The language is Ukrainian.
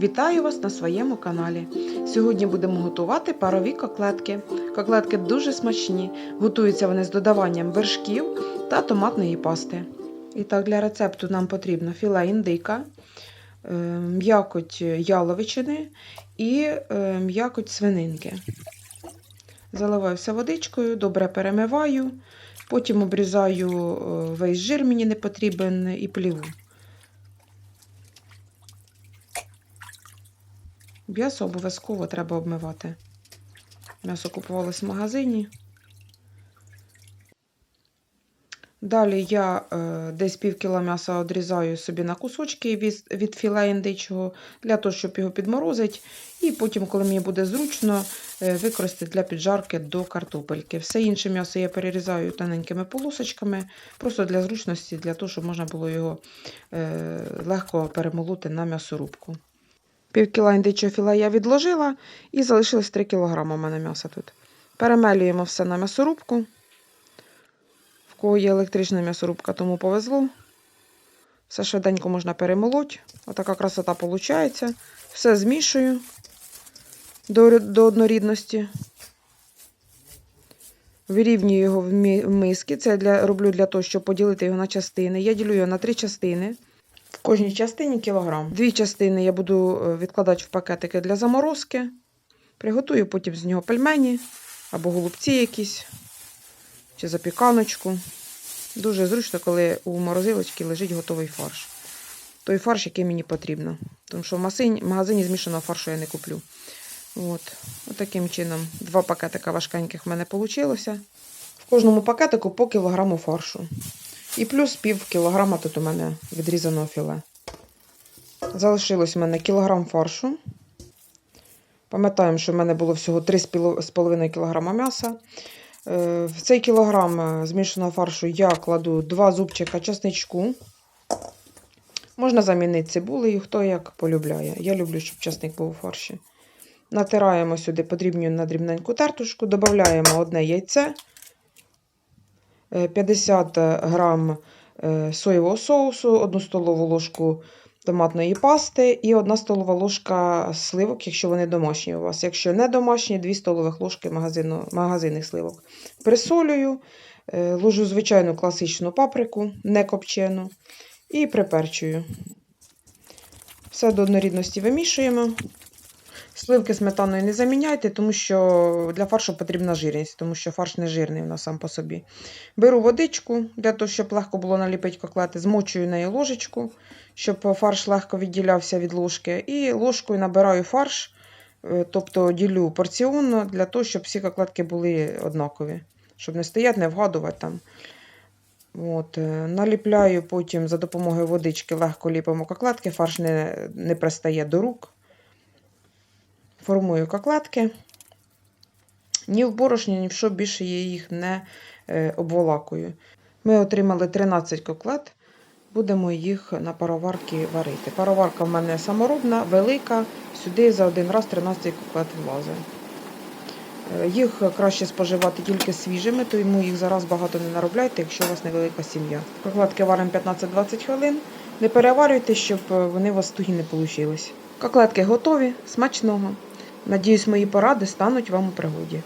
Вітаю вас на своєму каналі. Сьогодні будемо готувати парові коклетки. Коклетки дуже смачні. Готуються вони з додаванням вершків та томатної пасти. І так, для рецепту нам потрібно філе індика, е, м'якоть яловичини і е, м'якоть свининки. Заливаю все водичкою, добре перемиваю, потім обрізаю е, весь жир, мені не потрібен, і пліву. М'ясо обов'язково треба обмивати. М'ясо купувалось в магазині. Далі я е, десь пів кіла м'яса одрізаю собі на кусочки від, від філе індичого, для того, щоб його підморозити. І потім, коли мені буде зручно, е, використати для піджарки до картопельки. Все інше м'ясо я перерізаю тоненькими полосочками, просто для зручності, для того, щоб можна було його е, легко перемолоти на м'ясорубку. Пів кіла я відложила і залишилось 3 кг у мене м'яса тут. Перемелюємо все на м'ясорубку. В кого є електрична м'ясорубка, тому повезло. Все швиденько можна перемолоть. Отака красота виходить. Все змішую до, до однорідності. Вирівнюю його в миски. Це для, роблю для того, щоб поділити його на частини. Я ділю його на три частини. В кожній частині кілограм. Дві частини я буду е, відкладати в пакетики для заморозки. Приготую потім з нього пельмені або голубці якісь, чи запіканочку. Дуже зручно, коли у морозилочці лежить готовий фарш. Той фарш, який мені потрібно. Тому що в магазині змішаного фаршу я не куплю. От. От таким чином, два пакетика важкеньких в мене вийшло. В кожному пакетику по кілограму фаршу. І плюс пів кілограма тут у мене відрізаного філе. Залишилось у мене кілограм фаршу. Пам'ятаємо, що в мене було всього 3,5 кг м'яса. Е, В цей кілограм е, змішаного фаршу я кладу 2 зубчика чесничку. Можна замінити цибулею, хто як полюбляє. Я люблю, щоб чесник був у фарші. Натираємо сюди подрібню на дрібненьку тертушку, додаємо одне яйце, 50 грам е, соєвого соусу, 1 столову ложку томатної пасти і 1 столова ложка сливок, якщо вони домашні у вас. Якщо не домашні, 2 столових ложки магазину, магазинних сливок. Присолюю, е, ложу звичайну класичну паприку, не копчену, і приперчую. Все до однорідності вимішуємо. Сливки сметаною не заміняйте, тому що для фаршу потрібна жирність, тому що фарш не жирний нас сам по собі. Беру водичку для того, щоб легко було наліпити коклети, змочую нею ложечку, щоб фарш легко відділявся від ложки. І ложкою набираю фарш, е, тобто ділю порціонно, для того, щоб всі коклетки були однакові, щоб не стояти, не вгадувати там. От, е, наліпляю потім за допомогою водички легко ліпимо коклетки, фарш не, не пристає до рук. Формую коклетки. Ні в борошні, ні в що більше я їх не е, обволакую. Ми отримали 13 коклет, будемо їх на пароварці варити. Пароварка в мене саморобна, велика, сюди за один раз 13 коклет влазить. Е, Їх краще споживати тільки свіжими, тому їх зараз багато не наробляйте, якщо у вас невелика сім'я. Коклетки варимо 15-20 хвилин. Не переварюйте, щоб е, вони у вас тугі не вийшли. Коклетки готові, смачного. Надіюсь, мої поради стануть вам у пригоді.